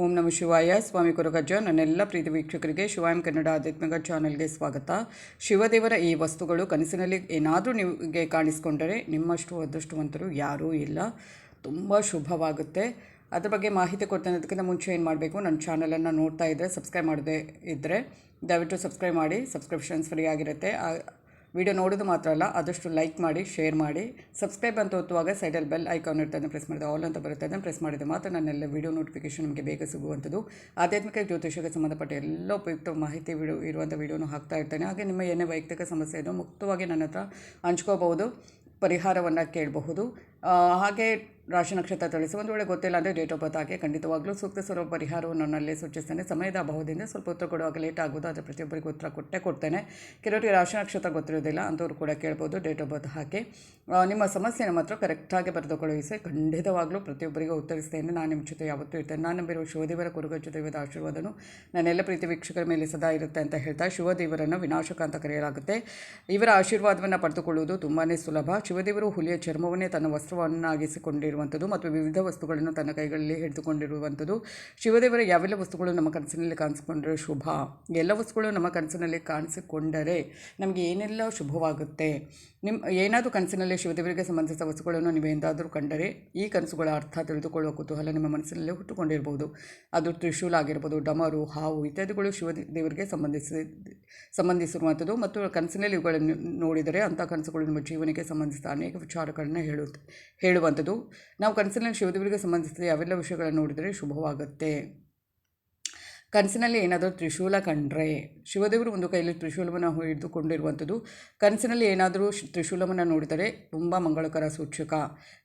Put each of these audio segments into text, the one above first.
ಓಂ ನಮ ಶಿವಾಯ. ಸ್ವಾಮಿ ಕೊರಗಜ್ಜ. ನನ್ನೆಲ್ಲ ಪ್ರೀತಿ ವೀಕ್ಷಕರಿಗೆ ಶಿವಾಯಂ ಕನ್ನಡ ಆಧ್ಯಾತ್ಮಿಕ ಚಾನೆಲ್ಗೆ ಸ್ವಾಗತ. ಶಿವದೇವರ ಈ ವಸ್ತುಗಳು ಕನಸಿನಲ್ಲಿ ಏನಾದರೂ ನಿಮಗೆ ಕಾಣಿಸ್ಕೊಂಡರೆ ನಿಮ್ಮಷ್ಟು ಅದೃಷ್ಟವಂತರು ಯಾರೂ ಇಲ್ಲ. ತುಂಬ ಶುಭವಾಗುತ್ತೆ. ಅದ್ರ ಬಗ್ಗೆ ಮಾಹಿತಿ ಕೊಡ್ತೇನೆ ಅದಕ್ಕಿಂತ ಮುಂಚೆ ಏನು ಮಾಡಬೇಕು? ನನ್ನ ಚಾನಲನ್ನು ನೋಡ್ತಾ ಇದ್ದರೆ ಸಬ್ಸ್ಕ್ರೈಬ್ ಮಾಡದೇ ಇದ್ದರೆ ದಯವಿಟ್ಟು ಸಬ್ಸ್ಕ್ರೈಬ್ ಮಾಡಿ. ಸಬ್ಸ್ಕ್ರಿಪ್ಷನ್ಸ್ ಫ್ರೀ ಆಗಿರುತ್ತೆ. ವಿಡಿಯೋ ನೋಡೋದು ಮಾತ್ರ ಅಲ್ಲ, ಆದಷ್ಟು ಲೈಕ್ ಮಾಡಿ ಶೇರ್ ಮಾಡಿ. ಸಬ್ಸ್ಕ್ರೈಬ್ ಅಂತ ಒತ್ತುವಾಗ ಸೈಡಲ್ಲಿ ಬೆಲ್ ಐಕಾನ್ ಇರ್ತದೆ ಪ್ರೆಸ್ ಮಾಡಿದೆ ಆಲ್ ಅಂತ ಬರುತ್ತೆ. ಅದನ್ನು ಪ್ರೆಸ್ ಮಾಡಿದೆ ಮಾತ್ರ ನನ್ನೆಲ್ಲ ವಿಡಿಯೋ ನೋಟಿಫಿಕೇಶನ್ ನಿಮಗೆ ಬೇಗ ಸಿಗುವಂಥದ್ದು. ಆಧ್ಯಾತ್ಮಿಕ ಜ್ಯೋತಿಷಕ್ಕೆ ಸಂಬಂಧಪಟ್ಟ ಎಲ್ಲ ಉಪಯುಕ್ತ ಮಾಹಿತಿ ವಿಡಿಯೋ ಇರುವಂಥ ವಿಡಿಯೋನು ಹಾಕ್ತಾ ಇರ್ತೇನೆ. ಹಾಗೆ ನಿಮ್ಮ ಏನೇ ವೈಯಕ್ತಿಕ ಸಮಸ್ಯೆ ಇದೋ ಮುಕ್ತವಾಗಿ ನನ್ನ ಹತ್ರ ಹಂಚ್ಕೋಬಹುದು, ಪರಿಹಾರವನ್ನು ಕೇಳಬಹುದು. ಹಾಗೆ ರಾಶಿ ನಕ್ಷತ್ರ ತಿಳಿಸಿ. ಒಂದು ವೇಳೆ ಗೊತ್ತಿಲ್ಲ ಅಂದರೆ ಡೇಟ್ ಆಫ್ ಬರ್ತ್ ಹಾಗೆ ಖಂಡಿತವಾಗ್ಲೂ ಸೂಕ್ತ ಸ್ವರೂಪ ಪರಿಹಾರವನ್ನು ನನ್ನಲ್ಲಿ ಸೂಚಿಸ್ತೇನೆ. ಸಮಯದ ಅಭಾವದಿಂದ ಸ್ವಲ್ಪ ಉತ್ತರ ಕೊಡುವಾಗ ಲೇಟ್ ಆಗೋದು ಆದರೆ ಪ್ರತಿಯೊಬ್ಬರಿಗೂ ಉತ್ತರ ಕೊಟ್ಟೆ ಕೊಡ್ತೇನೆ. ಕೆಲವರಿಗೆ ರಾಶಿ ನಕ್ಷತ್ರ ಗೊತ್ತಿರೋದಿಲ್ಲ ಅಂಥವ್ರು ಕೂಡ ಕೇಳ್ಬೋದು ಡೇಟ್ ಆಫ್ ಬರ್ತ್ ಹಾಕಿ ನಿಮ್ಮ ಸಮಸ್ಯೆಯನ್ನು ಮಾತ್ರ ಕರೆಕ್ಟಾಗಿ ಬರೆದು ಕಳುಹಿಸಿ ಖಂಡಿತವಾಗ್ಲೂ ಪ್ರತಿಯೊಬ್ಬರಿಗೂ ಉತ್ತರಿಸ್ತೇನೆ. ನಾನು ನಿಮ್ಮ ಜೊತೆ ಯಾವತ್ತೂ ಇರ್ತೇನೆ. ನಾನು ನಂಬಿರುವ ಶಿವದೇವರ ಜೊತೆ ದೈವದ ಆಶೀರ್ವಾದನು. ನನ್ನೆಲ್ಲ ಪ್ರೀತಿ ವೀಕ್ಷಕರ ಮೇಲೆ ಸದಾ ಇರುತ್ತೆ ಅಂತ ಹೇಳ್ತಾ ಶಿವದೇವರನ್ನು ವಿನಾಶಕ ಅಂತ ಕರೆಯಲಾಗುತ್ತೆ. ಇವರ ಆಶೀರ್ವಾದವನ್ನು ಪಡೆದುಕೊಳ್ಳುವುದು ತುಂಬಾ ಸುಲಭ. ಶಿವದೇವರು ಹುಲಿಯ ಚರ್ಮವನ್ನೇ ತನ್ನ ವಸ್ತ್ರವನ್ನಾಗಿಸಿಕೊಂಡಿರುವಂಥದ್ದು ಮತ್ತು ವಿವಿಧ ವಸ್ತುಗಳನ್ನು ತನ್ನ ಕೈಗಳಲ್ಲಿ ಹಿಡಿದುಕೊಂಡಿರುವಂಥದ್ದು. ಶಿವದೇವರ, ಯಾವೆಲ್ಲ ವಸ್ತುಗಳು ನಮ್ಮ ಕನಸಿನಲ್ಲಿ ಕಾಣಿಸಿಕೊಂಡರೆ ಶುಭ? ಎಲ್ಲ ವಸ್ತುಗಳು ನಮ್ಮ ಕನಸಿನಲ್ಲಿ ಕಾಣಿಸಿಕೊಂಡರೆ ನಮಗೆ ಏನೆಲ್ಲ ಶುಭವಾಗುತ್ತೆ? ನಿಮ್ಮ ಏನಾದರೂ ಕನಸಿನಲ್ಲಿ ಶಿವದೇವರಿಗೆ ಸಂಬಂಧಿಸಿದ ವಸ್ತುಗಳನ್ನು ನೀವು ಎಂದಾದರೂ ಕಂಡರೆ ಈ ಕನಸುಗಳ ಅರ್ಥ ತಿಳಿದುಕೊಳ್ಳುವ ಕುತೂಹಲ ನಿಮ್ಮ ಮನಸ್ಸಿನಲ್ಲಿ ಹುಟ್ಟುಕೊಂಡಿರ್ಬೋದು. ಅದು ತ್ರಿಶೂಲ ಆಗಿರ್ಬೋದು, ಡಮರು, ಹಾವು ಇತ್ಯಾದಿಗಳು ಶಿವದೇವರಿಗೆ ಸಂಬಂಧಿಸಿ, ಸಂಬಂಧಿಸಿರುವಂಥದ್ದು ಮತ್ತು ಕನಸಿನಲ್ಲಿ ಇವುಗಳನ್ನು ನೋಡಿದರೆ ಅಂಥ ಕನಸುಗಳು ನಿಮ್ಮ ಜೀವನಕ್ಕೆ ಸಂಬಂಧಿಸಿದ ಅನೇಕ ವಿಚಾರಗಳನ್ನ ಹೇಳು ಹೇಳುವಂಥದ್ದು. ನಾವು ಕನಸಿನಲ್ಲಿ ಶಿವದೇವರಿಗೆ ಸಂಬಂಧಿಸಿದ ಯಾವೆಲ್ಲ ವಿಷಯಗಳನ್ನು ನೋಡಿದರೆ ಶುಭವಾಗುತ್ತೆ. ಕನಸಿನಲ್ಲಿ ಏನಾದರೂ ತ್ರಿಶೂಲ ಕಂಡ್ರೆ, ಶಿವದೇವರು ಒಂದು ಕೈಯಲ್ಲಿ ತ್ರಿಶೂಲವನ್ನು ಹಿಡಿದುಕೊಂಡಿರುವಂಥದ್ದು. ಕನಸಿನಲ್ಲಿ ಏನಾದರೂ ತ್ರಿಶೂಲವನ್ನು ನೋಡಿದರೆ ತುಂಬ ಮಂಗಳಕರ ಸೂಚಕ.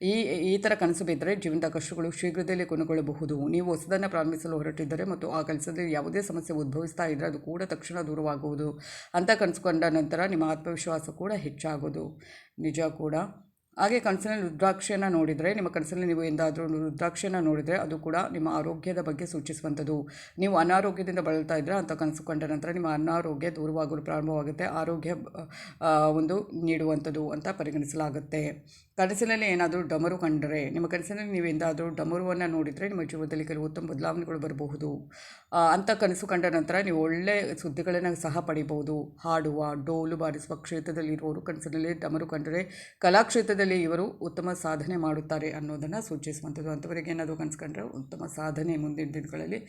ಈ ಈ ಥರ ಕನಸು ಬಿದ್ದರೆ ಜೀವನದ ಕಷ್ಟಗಳು ಶೀಘ್ರದಲ್ಲೇ ಕೊನೆಗೊಳ್ಳಬಹುದು. ನೀವು ಹೊಸದನ್ನು ಪ್ರಾರಂಭಿಸಲು ಹೊರಟಿದ್ದರೆ ಮತ್ತು ಆ ಕೆಲಸದಲ್ಲಿ ಯಾವುದೇ ಸಮಸ್ಯೆ ಉದ್ಭವಿಸ್ತಾ ಇದ್ದರೆ ಅದು ಕೂಡ ತಕ್ಷಣ ದೂರವಾಗುವುದು. ಅಂತ ಕನಸುಕೊಂಡ ನಂತರ ನಿಮ್ಮ ಆತ್ಮವಿಶ್ವಾಸ ಕೂಡ ಹೆಚ್ಚಾಗೋದು. ನಿಜ ಕೂಡ. ಹಾಗೆ ಕನಸಿನಲ್ಲಿ ರುದ್ರಾಕ್ಷಿಯನ್ನು ನೋಡಿದರೆ, ನಿಮ್ಮ ಕನಸಲ್ಲಿ ನೀವು ಎಂದಾದರೂ ರುದ್ರಾಕ್ಷಿಯನ್ನು ನೋಡಿದರೆ, ಅದು ಕೂಡ ನಿಮ್ಮ ಆರೋಗ್ಯದ ಬಗ್ಗೆ ಸೂಚಿಸುವಂಥದ್ದು. ನೀವು ಅನಾರೋಗ್ಯದಿಂದ ಬಳಲ್ತಾ ಇದ್ದರೆ ಅಂತ ಕನಸು ಕಂಡ ನಂತರ ನಿಮ್ಮ ಅನಾರೋಗ್ಯ ದೂರವಾಗಲು ಪ್ರಾರಂಭವಾಗುತ್ತೆ. ಆರೋಗ್ಯ ಒಂದು ನೀಡುವಂಥದ್ದು ಅಂತ ಪರಿಗಣಿಸಲಾಗುತ್ತೆ. ಕನಸಿನಲ್ಲಿ ಏನಾದರೂ ಡಮರು ಕಂಡರೆ, ನಿಮ್ಮ ಕನಸಿನಲ್ಲಿ ನೀವು ಎಂದಾದರೂ ಡಮರುವನ್ನು ನೋಡಿದರೆ ನಿಮ್ಮ ಜೀವನದಲ್ಲಿ ಕೆಲವು ಉತ್ತಮ ಬದಲಾವಣೆಗಳು ಬರಬಹುದು. ಅಂತ ಕನಸು ಕಂಡ ನಂತರ ನೀವು ಒಳ್ಳೆಯ ಸುದ್ದಿಗಳನ್ನು ಸಹ ಪಡಿಬಹುದು. ಹಾಡುವ, ಡೋಲು ಬಾರಿಸುವ ಕ್ಷೇತ್ರದಲ್ಲಿರುವವರು ಕನಸಿನಲ್ಲಿ ಡಮರು ಕಂಡರೆ, ಕಲಾಕ್ಷೇತ್ರದಲ್ಲಿ ಇವರು ಉತ್ತಮ ಸಾಧನೆ ಮಾಡುತ್ತಾರೆ ಅನ್ನೋದನ್ನು ಸೂಚಿಸುವಂಥದ್ದು. ಅಂಥವರಿಗೆ ಏನಾದರೂ ಕನಸ್ಕೊಂಡ್ರೆ ಉತ್ತಮ ಸಾಧನೆ ಮುಂದಿನ ದಿನಗಳಲ್ಲಿ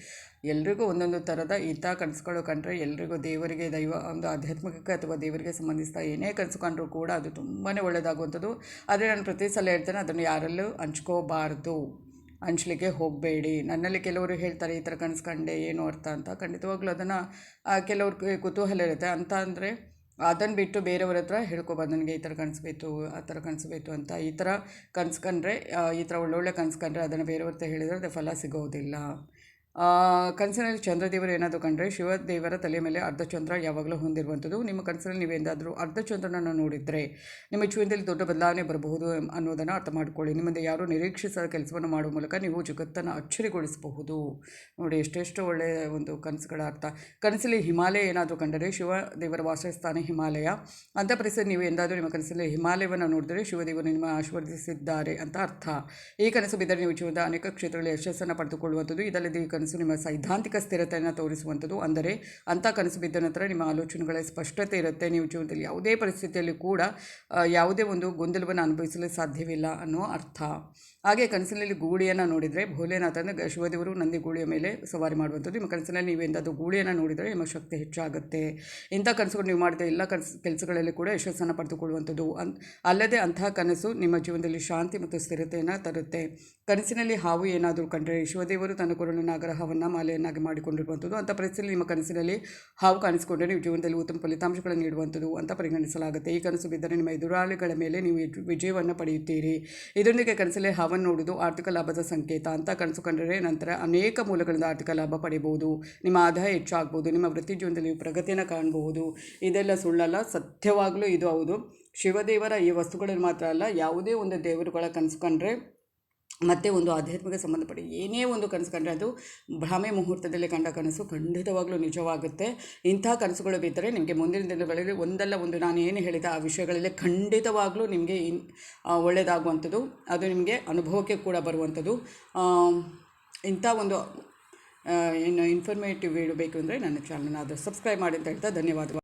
ಎಲ್ರಿಗೂ ಒಂದೊಂದು ಥರದ ಇಂಥ ಕನಸುಗಳು ಕಂಡ್ರೆ ಎಲ್ರಿಗೂ ದೇವರಿಗೆ ದೈವ, ಒಂದು ಆಧ್ಯಾತ್ಮಿಕಕ್ಕೆ ಅಥವಾ ದೇವರಿಗೆ ಸಂಬಂಧಿಸಿದ ಏನೇ ಕನಸು ಕೂಡ ಅದು ತುಂಬಾ ಒಳ್ಳೆಯದಾಗುವಂಥದ್ದು ಆದರೆ ನಾನು ಪ್ರತಿ ಸಲ ಹೇಳ್ತೇನೆ, ಅದನ್ನು ಯಾರಲ್ಲೂ ಹಂಚ್ಕೋಬಾರ್ದು. ಹಂಚ್ಲಿಕ್ಕೆ ಹೋಗಬೇಡಿ. ನನ್ನಲ್ಲಿ ಕೆಲವರು ಹೇಳ್ತಾರೆ, ಈ ಥರ ಕನಸು ಕಂಡೆ ಏನು ಅರ್ಥ ಅಂತ. ಖಂಡಿತವಾಗ್ಲೂ ಅದನ್ನು ಕೆಲವ್ರಿಗೆ ಕುತೂಹಲ ಇರುತ್ತೆ. ಅಂತ ಅಂದರೆ ಅದನ್ನು ಬಿಟ್ಟು ಬೇರೆಯವ್ರ ಹತ್ರ ಹೇಳ್ಕೊಬಾರ್ದು. ನನಗೆ ಈ ಥರ ಕನಸ್ಬೇಕು ಆ ಥರ ಕನಸ್ಬೇಕು ಅಂತ ಈ ಥರ ಕನ್ಸ್ಕೊಂಡ್ರೆ ಈ ಥರ ಒಳ್ಳೊಳ್ಳೆ ಕನಸ್ಕೊಂಡ್ರೆ ಅದನ್ನು ಬೇರೆಯವ್ರ ಹತ್ರ ಹೇಳಿದರೆ ಅದು ಫಲ ಸಿಗೋದಿಲ್ಲ. ಕನಸಿನಲ್ಲಿ ಚಂದ್ರದೇವರು ಏನಾದರೂ ಕಂಡ್ರೆ ಶಿವದೇವರ ತಲೆ ಮೇಲೆ ಅರ್ಧಚಂದ್ರ ಯಾವಾಗಲೂ ಹೊಂದಿರುವಂಥದ್ದು. ನಿಮ್ಮ ಕನಸಿನಲ್ಲಿ ನೀವು ಎಂದಾದರೂ ಅರ್ಧಚಂದ್ರನನ್ನು ನೋಡಿದರೆ ನಿಮ್ಮ ಜೀವನದಲ್ಲಿ ದೊಡ್ಡ ಬದಲಾವಣೆ ಬರಬಹುದು ಅನ್ನೋದನ್ನು ಅರ್ಥ ಮಾಡಿಕೊಳ್ಳಿ. ನಿಮ್ಮಿಂದ ಯಾರು ನಿರೀಕ್ಷಿಸದ ಕೆಲಸವನ್ನು ಮಾಡುವ ಮೂಲಕ ನೀವು ಜಗತ್ತನ್ನು ಅಚ್ಚರಿಗೊಳಿಸಬಹುದು. ನೋಡಿ, ಎಷ್ಟೆಷ್ಟು ಒಳ್ಳೆಯ ಒಂದು ಕನಸುಗಳ ಅರ್ಥ. ಕನಸಲ್ಲಿ ಹಿಮಾಲಯ ಏನಾದರೂ ಕಂಡರೆ ಶಿವದೇವರ ವಾಸಸ್ಥಾನ ಹಿಮಾಲಯ. ಅಂಥ ಪರಿಸ್ಥಿತಿ ನೀವು ಎಂದಾದರೂ ನಿಮ್ಮ ಕನಸಲ್ಲಿ ಹಿಮಾಲಯವನ್ನು ನೋಡಿದರೆ ಶಿವದೇವರು ನಿಮ್ಮ ಆಶೀರ್ವದಿಸಿದ್ದಾರೆ ಅಂತ ಅರ್ಥ. ಈ ಕನಸು ಬಿದ್ದರೆ ನೀವು ಜೀವನದ ಅನೇಕ ಕ್ಷೇತ್ರಗಳಲ್ಲಿ ಯಶಸ್ಸನ್ನು ಪಡೆದುಕೊಳ್ಳುವಂಥದ್ದು. ಇದಲ್ಲದೆ ಈ ಕನಸು ನಿಮ್ಮ ಸೈದ್ಧಾಂತಿಕ ಸ್ಥಿರತೆಯನ್ನು ತೋರಿಸುವಂಥದ್ದು. ಅಂದರೆ ಅಂಥ ಕನಸು ಬಿದ್ದ ನಂತರ ನಿಮ್ಮ ಆಲೋಚನೆಗಳ ಸ್ಪಷ್ಟತೆ ಇರುತ್ತೆ. ನೀವು ಜೀವನದಲ್ಲಿ ಯಾವುದೇ ಪರಿಸ್ಥಿತಿಯಲ್ಲಿ ಕೂಡ ಯಾವುದೇ ಒಂದು ಗೊಂದಲವನ್ನು ಅನುಭವಿಸಲು ಸಾಧ್ಯವಿಲ್ಲ ಅನ್ನೋ ಅರ್ಥ. ಹಾಗೆ ಕನಸಿನಲ್ಲಿ ಗೂಳಿಯನ್ನು ನೋಡಿದರೆ ಭೋಲೆನಾಥನ ಅಂದರೆ ಶಿವದೇವರು ನಂದಿ ಗೂಳಿಯ ಮೇಲೆ ಸವಾರಿ ಮಾಡುವಂಥದ್ದು. ನಿಮ್ಮ ಕನಸಿನಲ್ಲಿ ನೀವು ಎಂಥದ್ದು ಗೂಳಿಯನ್ನು ನೋಡಿದರೆ ನಿಮ್ಮ ಶಕ್ತಿ ಹೆಚ್ಚಾಗುತ್ತೆ. ಇಂಥ ಕನಸುಗಳು ನೀವು ಮಾಡಿದ ಎಲ್ಲ ಕನಸು ಕೆಲಸಗಳಲ್ಲಿ ಕೂಡ ಯಶಸ್ಸನ್ನು ಪಡೆದುಕೊಳ್ಳುವಂಥದ್ದು. ಅನ್ ಅಲ್ಲದೆ ಅಂತಹ ಕನಸು ನಿಮ್ಮ ಜೀವನದಲ್ಲಿ ಶಾಂತಿ ಮತ್ತು ಸ್ಥಿರತೆಯನ್ನು ತರುತ್ತೆ. ಕನಸಿನಲ್ಲಿ ಹಾವು ಏನಾದರೂ ಕಂಡರೆ ಶಿವದೇವರು ತನ್ನ ಕೊರಳಿನ ಆಗ್ರಹವನ್ನು ಮಾಲೆಯನ್ನಾಗಿ ಮಾಡಿಕೊಂಡಿರುವಂಥದ್ದು. ಅಂಥ ಪರಿಸ್ಥಿತಿಯಲ್ಲಿ ನಿಮ್ಮ ಕನಸಿನಲ್ಲಿ ಹಾವು ಕಾಣಿಸಿಕೊಂಡರೆ ನೀವು ಜೀವನದಲ್ಲಿ ಉತ್ತಮ ಫಲಿತಾಂಶಗಳನ್ನು ನೀಡುವಂಥದ್ದು ಅಂತ ಪರಿಗಣಿಸಲಾಗುತ್ತೆ. ಈ ಕನಸು ಬಿದ್ದರೆ ನಿಮ್ಮ ಎದುರಾಳಿಗಳ ಮೇಲೆ ನೀವು ವಿಜ್- ವಿಜಯವನ್ನು ಪಡೆಯುತ್ತೀರಿ. ಇದರೊಂದಿಗೆ ಕನಸಲ್ಲಿ ಹಾವನ್ನು ನೋಡುವುದು ಆರ್ಥಿಕ ಲಾಭದ ಸಂಕೇತ ಅಂತ ಕನಸು ಕಂಡರೆ ನಂತರ ಅನೇಕ ಮೂಲಗಳಿಂದ ಆರ್ಥಿಕ ಲಾಭ ಪಡೆಯಬಹುದು ನಿಮ್ಮ ಆದಾಯ ಹೆಚ್ಚಾಗಬಹುದು, ನಿಮ್ಮ ವೃತ್ತಿ ಜೀವನದಲ್ಲಿ ಪ್ರಗತಿಯನ್ನು ಕಾಣಬಹುದು. ಇದೆಲ್ಲ ಸುಳ್ಳಲ್ಲ, ಸತ್ಯವಾಗಲೂ ಇದು ಹೌದು. ಶಿವದೇವರ ಈ ವಸ್ತುಗಳಲ್ಲಿ ಮಾತ್ರ ಅಲ್ಲ, ಯಾವುದೇ ಒಂದು ದೇವರುಗಳ ಕನಸು ಕಂಡ್ರೆ ಮತ್ತು ಒಂದು ಆಧ್ಯಾತ್ಮಿಕ ಸಂಬಂಧಪಟ್ಟ ಏನೇ ಒಂದು ಕನಸು ಕಂಡ್ರೆ ಅದು ಭ್ರಮೆ ಮುಹೂರ್ತದಲ್ಲಿ ಕಂಡ ಕನಸು ಖಂಡಿತವಾಗಲೂ ನಿಜವಾಗುತ್ತೆ. ಇಂಥ ಕನಸುಗಳು ಬಿದ್ದರೆ ನಿಮಗೆ ಮುಂದಿನ ದಿನಗಳಲ್ಲಿ ಒಂದಲ್ಲ ಒಂದು ನಾನು ಏನು ಹೇಳಿದ ಆ ವಿಷಯಗಳಲ್ಲಿ ಖಂಡಿತವಾಗಲೂ ನಿಮಗೆ ಇನ್ ಒಳ್ಳೆಯದಾಗುವಂಥದ್ದು ಅದು ನಿಮಗೆ ಅನುಭವಕ್ಕೆ ಕೂಡ ಬರುವಂಥದ್ದು. ಇಂಥ ಒಂದು ಏನು ಇನ್ಫಾರ್ಮೇಟಿವ್ ಇಡಬೇಕು ಬೇಕು ಅಂದರೆ ನನ್ನ ಚಾನಲ್ನ ಅದು ಸಬ್ಸ್ಕ್ರೈಬ್ ಮಾಡಿ ಅಂತ ಹೇಳ್ತಾ ಧನ್ಯವಾದಗಳು.